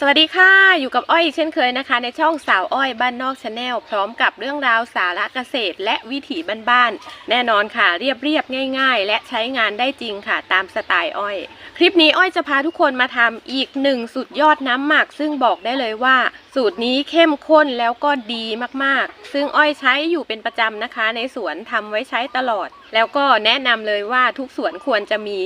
สวัสดีค่ะอยู่กับอ้อยเช่นเคยนะคะ ในช่องสาวอ้อยบ้านนอกชาแนลพร้อมกับเรื่องราวสาระเกษตร และวิถีบ้านๆแน่นอนค่ะ เรียบเรียบง่าย ๆ และใช้งานได้จริงค่ะ ตามสไตล์อ้อย คลิปนี้อ้อยจะพาทุกคนมาทำอีกหนึ่งสุดยอดน้ำหมัก ซึ่งบอกได้เลยว่า สูตรนี้เข้มข้นแล้วก็ดีมากๆ ซึ่งอ้อยใช้อยู่เป็นประจำนะคะ ในสวนทำไว้ใช้ตลอด แล้วก็แนะนำเลยว่าทุกสวนควรจะมี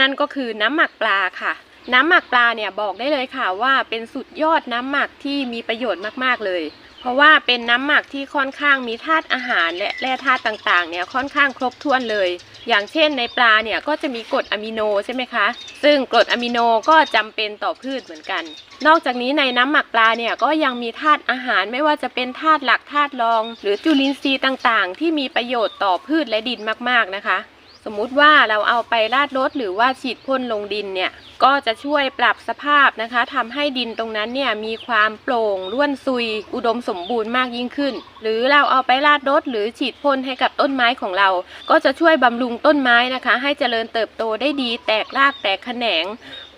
นั่นก็คือน้ำหมักปลาค่ะ น้ำหมักปลาเนี่ยบอกได้เลยค่ะว่าเป็นสุดยอดน้ำหมักที่มีประโยชน์มากๆเลย เพราะว่าเป็นน้ำหมักที่ค่อนข้างมีธาตุอาหารและแร่ธาตุต่างๆเนี่ยค่อนข้างครบถ้วนเลย อย่างเช่นในปลาเนี่ยก็จะมีกรดอะมิโนใช่ไหมคะ ซึ่งกรดอะมิโนก็จำเป็นต่อพืชเหมือนกัน นอกจากนี้ในน้ำหมักปลาเนี่ยก็ยังมีธาตุอาหารไม่ว่าจะเป็นธาตุหลักธาตุรอง หรือจุลินทรีย์ต่างๆ ที่มีประโยชน์ต่อพืชและดินมากๆนะคะ สมมุติว่าเราเอาไปราดรถหรือว่าฉีดพ่นลงดินเนี่ย ก็จะช่วยปรับสภาพนะคะทำให้ดินตรงนั้นเนี่ยมีความโปร่งร่วนซุย อุดมสมบูรณ์มากยิ่งขึ้น หรือเราเอาไปราดรถหรือฉีดพ่นให้กับต้นไม้ของเรา ก็จะช่วยบำรุงต้นไม้นะคะ ให้เจริญเติบโตได้ดีแตกรากแตกแขนง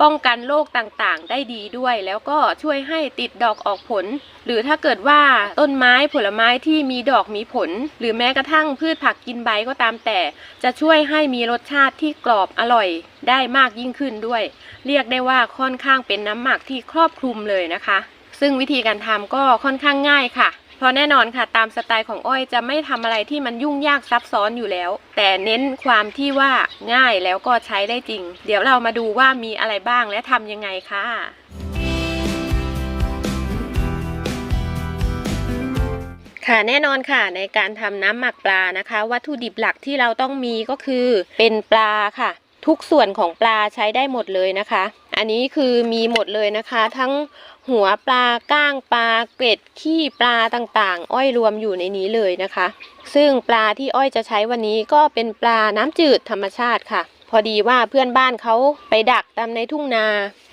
ป้องกันโรคต่างๆ ได้ดีด้วย แล้วก็ช่วยให้ติดดอกออกผล หรือถ้าเกิดว่าต้นไม้ผลไม้ที่มีดอกมีผล หรือแม้กระทั่งพืชผักกินใบก็ตามแต่ จะช่วยให้มีรสชาติที่กรอบอร่อยได้มากยิ่งขึ้นด้วย เรียกได้ว่าค่อนข้างเป็นน้ำหมักที่ครอบคลุมเลยนะคะ ซึ่งวิธีการทำก็ค่อนข้างง่ายค่ะ ราะแน่นอนค่ะตามสไตล์ของอ้อยจะไม่ทำอะไรที่มันยุ่งยากซับซ้อนอยู่แล้ว แต่เน้นความที่ว่าง่ายแล้วก็ใช้ได้จริง เดี๋ยวเรามาดูว่ามีอะไรบ้างและทำยังไงค่ะค่ะแน่นอนค่ะในการทำน้ำหมักปลานะคะ วัตถุดิบหลักที่เราต้องมีก็คือเป็นปลาค่ะ ทุกส่วนของปลาใช้ได้หมดเลยนะคะ อันนี้คือมีหมดเลยนะคะ ทั้งหัวปลาก้างปลาเกล็ดขี้ปลาต่างๆ อ้อยรวมอยู่ในนี้เลยนะคะ ซึ่งปลาที่อ้อยจะใช้วันนี้ก็เป็นปลาน้ำจืดธรรมชาติค่ะ พอดีว่าเพื่อนบ้านเขาไปดักตามในทุ่งนา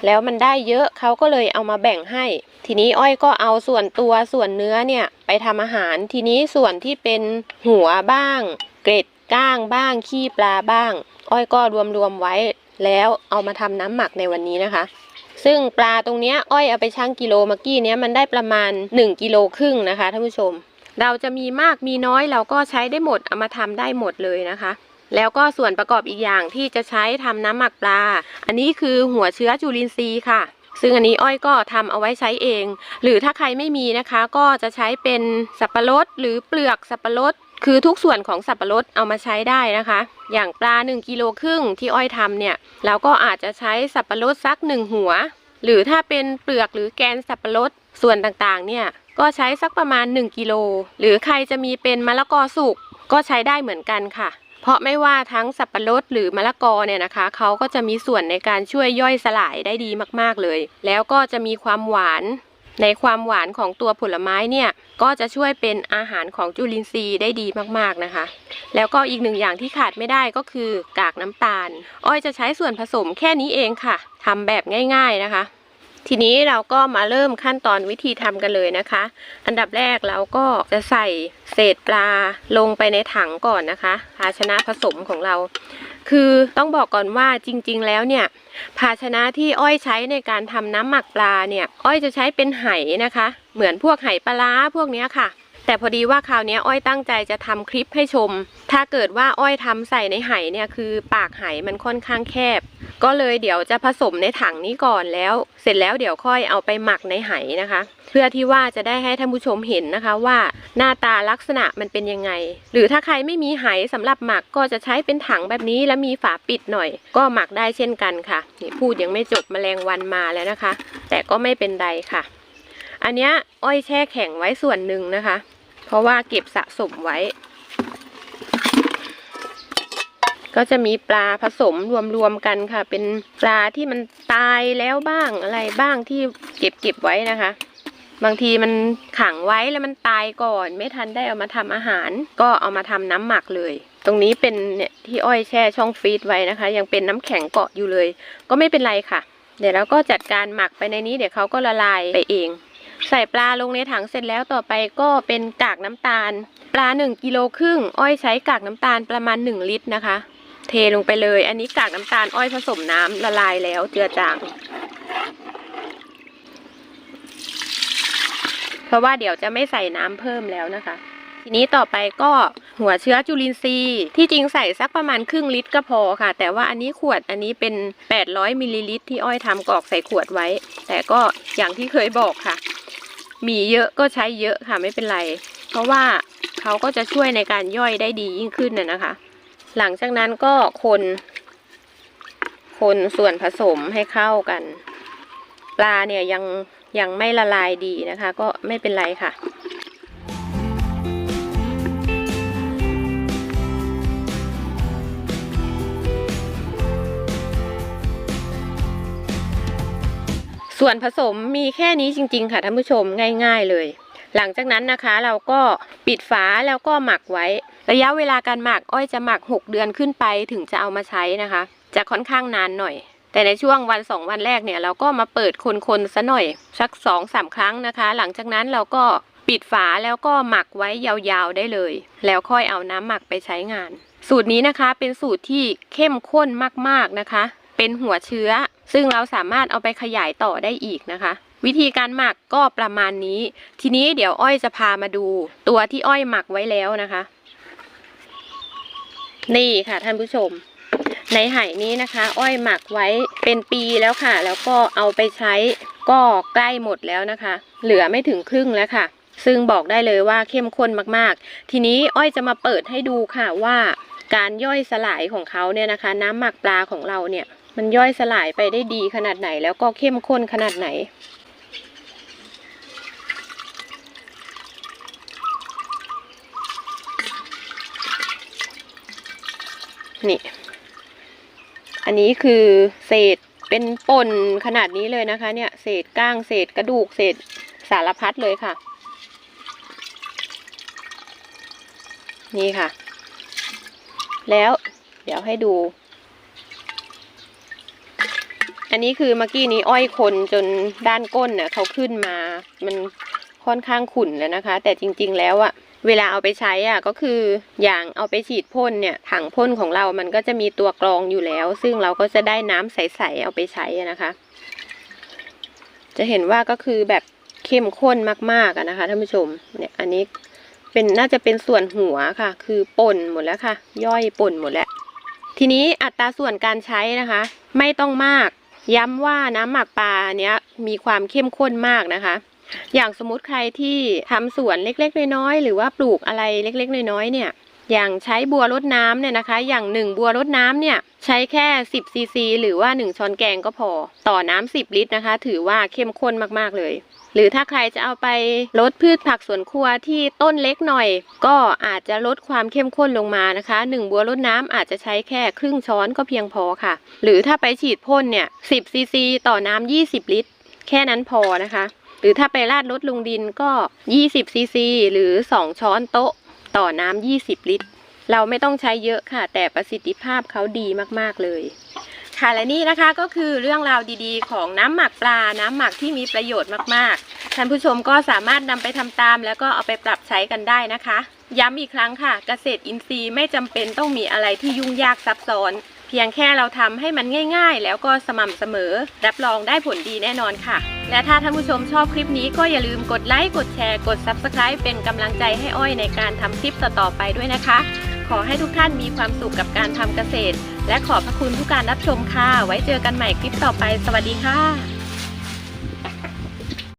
แล้วมันได้เยอะเขาก็เลยเอามาแบ่งให้ ทีนี้อ้อยก็เอาส่วนตัวส่วนเนื้อเนี่ยไปทำอาหาร ทีนี้ส่วนที่เป็นหัวบ้าง เกร็ดก้างบ้างขี้ปลาบ้าง อ้อยก็รวมๆไว้ แล้วเอามาทำน้ำหมักในวันนี้นะคะ ซึ่งปลาตรงนี้อ้อยเอาไปชั่งกิโลเมื่อกี้เนี้ยมันได้ประมาณ 1กิโลครึ่งนะคะท่านผู้ชม เราจะมีมากมีน้อยเราก็ใช้ได้หมดเอามาทำได้หมดเลยนะคะ แล้วก็ส่วนประกอบอีกอย่างที่จะใช้ทำน้ำหมักปลา อันนี้คือหัวเชื้อจุลินทรีย์ค่ะซึ่งอันนี้อ้อยก็ทำเอาไว้ใช้เอง หรือถ้าใครไม่มีนะคะ ก็จะใช้เป็นสับปะรดหรือเปลือกสับปะรด คือทุกส่วนของสับปะรดเอามาใช้ได้นะคะ อย่างปลา 1กิโลครึ่งที่อ้อยทำเนี่ย เราก็อาจจะใช้สับปะรดสักหนึ่งหัว หรือถ้าเป็นเปลือกหรือแกนสับปะรดส่วนต่างๆ เนี่ย ก็ใช้สักประมาณ 1กิโล หรือใครจะมีเป็นมะละกอสุกก็ใช้ได้เหมือนกันค่ะ เพราะไม่ว่าทั้งสับปะรดหรือมะละกอเนี่ยนะคะ เขาก็จะมีส่วนในการช่วยย่อยสลายได้ดีมากๆเลย แล้วก็จะมีความหวาน ในความหวานของตัวผลไม้เนี่ยก็จะช่วยเป็นอาหารของจุลินทรีย์ได้ดีมากๆนะคะ แล้วก็อีกหนึ่งอย่างที่ขาดไม่ได้ก็คือกากน้ำตาล อ้อยจะใช้ส่วนผสมแค่นี้เองค่ะทำแบบง่ายๆนะคะ ทีนี้เราก็มาเริ่มขั้นตอนวิธีทำกันเลยนะคะ อันดับแรกเราก็จะใส่เศษปลาลงไปในถังก่อนนะคะ ภาชนะผสมของเรา คือต้องบอกก่อนว่าจริง ๆ แล้วเนี่ย ภาชนะที่อ้อยใช้ในการทำน้ำหมักปลาเนี่ย อ้อยจะใช้เป็นไหนะคะ เหมือนพวกไหปลาร้าพวกเนี้ยค่ะ แต่พอดีว่าคราวนี้อ้อยตั้งใจจะทำคลิปให้ชม ถ้าเกิดว่าอ้อยทำใส่ในไหเนี่ยคือ ปากไหมันค่อนข้างแคบ ก็เลยเดี๋ยวจะผสมในถังนี้ก่อนแล้ว เสร็จแล้วเดี๋ยวค่อยเอาไปหมักในไหนะคะ เพื่อที่ว่าจะได้ให้ท่านผู้ชมเห็นนะคะว่าหน้าตาลักษณะมันเป็นยังไง หรือถ้าใครไม่มีไหสำหรับหมักก็จะใช้เป็นถังแบบนี้แล้วมีฝาปิดหน่อย ก็หมักได้เช่นกันค่ะนี่พูดยังไม่จบแมลงวันมาแล้วนะคะ แต่ก็ไม่เป็นไรค่ะ อันนี้อ้อยแช่แข็งไว้ส่วนหนึ่งนะคะ เพราะว่าเก็บสะสมไว้ ก็จะมีปลาผสมรวมๆกันค่ะ เป็นปลาที่มันตายแล้วบ้างอะไรบ้างที่เก็บเก็บไว้นะคะ บางทีมันขังไว้แล้วมันตายก่อน ไม่ทันได้เอามาทำอาหาร ก็เอามาทำน้ำหมักเลย ตรงนี้เป็นเนี่ยที่อ้อยแช่ช่องฟรีซไว้นะคะ ยังเป็นน้ำแข็งเกาะอยู่เลย ก็ไม่เป็นไรค่ะ เดี๋ยวเราก็จัดการหมักไปในนี้เดี๋ยวเขาก็ละลายไปเอง ใส่ปลาลงในถังเสร็จแล้วต่อไปก็เป็นกากน้ำตาล ปลา1กิโลครึ่งอ้อยใช้กากน้ำตาลประมาณ 1 ลิตรนะคะ เทลงไปเลย อันนี้กากน้ำตาลอ้อยผสมน้ำละลายแล้วเจือจาง เพราะว่าเดี๋ยวจะไม่ใส่น้ำเพิ่มแล้วนะคะ ทีนี้ต่อไปก็หัวเชื้อจุลินทรีย์ ที่จริงใส่สักประมาณครึ่งลิตรก็พอค่ะ แต่ว่าอันนี้ขวดอันนี้เป็น 800มิลลิลิตรที่อ้อยทำกรอกใส่ขวดไว้ แต่ก็อย่างที่เคยบอกค่ะ มีเยอะก็ใช้เยอะค่ะไม่เป็นไร เพราะว่าเขาก็จะช่วยในการย่อยได้ดียิ่งขึ้นน่ะนะคะ หลังจากนั้นก็คน คนส่วนผสมให้เข้ากัน ปลาเนี่ยยังยังไม่ละลายดีนะคะ ก็ไม่เป็นไรค่ะส่วนผสมมีแค่นี้จริง ๆ ค่ะท่านผู้ชมง่าย ๆ เลย หลังจากนั้นนะคะเราก็ปิดฝาแล้วก็หมักไว้ ระยะเวลาการหมักอ้อยจะหมัก 6 เดือนขึ้นไปถึงจะเอามาใช้นะคะ จะค่อนข้างนานหน่อย แต่ในช่วงวันสองวันแรกเนี่ยเราก็มาเปิดคนๆซะหน่อย สักสองสามครั้งนะคะ หลังจากนั้นเราก็ปิดฝาแล้วก็หมักไว้ยาวๆได้เลย แล้วค่อยเอาน้ำหมักไปใช้งาน สูตรนี้นะคะเป็นสูตรที่เข้มข้นมากๆนะคะ เป็นหัวเชื้อ ซึ่งเราสามารถเอาไปขยายต่อได้อีกนะคะ วิธีการหมักก็ประมาณนี้ ทีนี้เดี๋ยวอ้อยจะพามาดู ตัวที่อ้อยหมักไว้แล้วนะคะ นี่ค่ะท่านผู้ชม ในไหนี้นะคะ อ้อยหมักไว้เป็นปีแล้วค่ะ แล้วก็เอาไปใช้ก็ใกล้หมดแล้วนะคะ เหลือไม่ถึงครึ่งแล้วค่ะ ซึ่งบอกได้เลยว่าเข้มข้นมากๆ ทีนี้อ้อยจะมาเปิดให้ดูค่ะว่าการย่อยสลายของเขาเนี่ยนะคะ น้ำหมักปลาของเราเนี่ย มันย่อยสลายไปได้ดีขนาดไหน แล้วก็เข้มข้นขนาดไหน นี่ อันนี้คือเศษเป็นป่นขนาดนี้เลยนะคะ เนี่ย เศษก้างเศษกระดูกเศษสารพัดเลยค่ะ นี่ค่ะ แล้วเดี๋ยวให้ดู อันนี้คือเมื่อกี้นี้อ้อยคนจนด้านก้นเน่ะเขาขึ้นมา มันค่อนข้างขุ่นแล้วนะคะ แต่จริง ๆ แล้วอะ เวลาเอาไปใช้อะก็คืออย่างเอาไปฉีดพ่นเนี่ยถังพ่นของเรามันก็จะมีตัวกรองอยู่แล้ว ซึ่งเราก็จะได้น้ำใสๆเอาไปใช้นะคะ จะเห็นว่าก็คือแบบเข้มข้นมากๆนะคะท่านผู้ชมเนี่ยอันนี้เป็นน่าจะเป็นส่วนหัวค่ะ คือป่นหมดแล้วค่ะ ย่อยป่นหมดแล้ว ทีนี้อัตราส่วนการใช้นะคะ ไม่ต้องมาก ย้ำว่าน้ำหมักปลาเนี้ยมีความเข้มข้นมากนะคะ อย่างสมมติใครที่ทำสวนเล็กๆ น้อยๆหรือว่าปลูกอะไรเล็กๆ น้อยๆเนี่ยอย่างใช้บัวรดน้ำเนี่ยนะคะ อย่างหนึ่งบัวรดน้ำเนี่ย ใช้แค่ 10ซีซีหรือว่า 1 ช้อนแกงก็พอ ต่อน้ำ10 ลิตรนะคะ ถือว่าเข้มข้นมากๆเลย หรือถ้าใครจะเอาไปลดพืชผักสวนครัวที่ต้นเล็กหน่อย ก็อาจจะลดความเข้มข้นลงมานะคะหนึ่งบัวรดน้ำอาจจะใช้แค่ครึ่งช้อนก็เพียงพอค่ะ หรือถ้าไปฉีดพ่นเนี่ย10ซีซีต่อน้ำ20 ลิตร แค่นั้นพอนะคะ หรือถ้าไปราดลดลงดินก็ 20ซีซีหรือ 2 ช้อนโต๊ะ ต่อน้ำ20 ลิตร เราไม่ต้องใช้เยอะค่ะ แต่ประสิทธิภาพเขาดีมากๆเลย ค่ะและนี่นะคะก็คือเรื่องราวดีๆ ของน้ำหมักปลา น้ำหมักที่มีประโยชน์มากๆ ท่านผู้ชมก็สามารถนำไปทำตาม แล้วก็เอาไปปรับใช้กันได้นะคะ ย้ำอีกครั้งค่ะ เกษตรอินทรีย์ไม่จำเป็นต้องมีอะไรที่ยุ่งยากซับซ้อน เพียงแค่เราทำให้มันง่าย ๆ แล้วก็สม่ำเสมอ รับรองได้ผลดีแน่นอนค่ะ และถ้าท่านผู้ชมชอบคลิปนี้ก็อย่าลืมกดไลค์กดแชร์กด Subscribe เป็นกำลังใจให้อ้อยในการทำคลิปต่อๆไปด้วยนะคะ ขอให้ทุกท่านมีความสุขกับการทำเกษตร และขอบพระคุณทุกการรับชมค่ะ ไว้เจอกันใหม่คลิปต่อไป สวัสดีค่ะ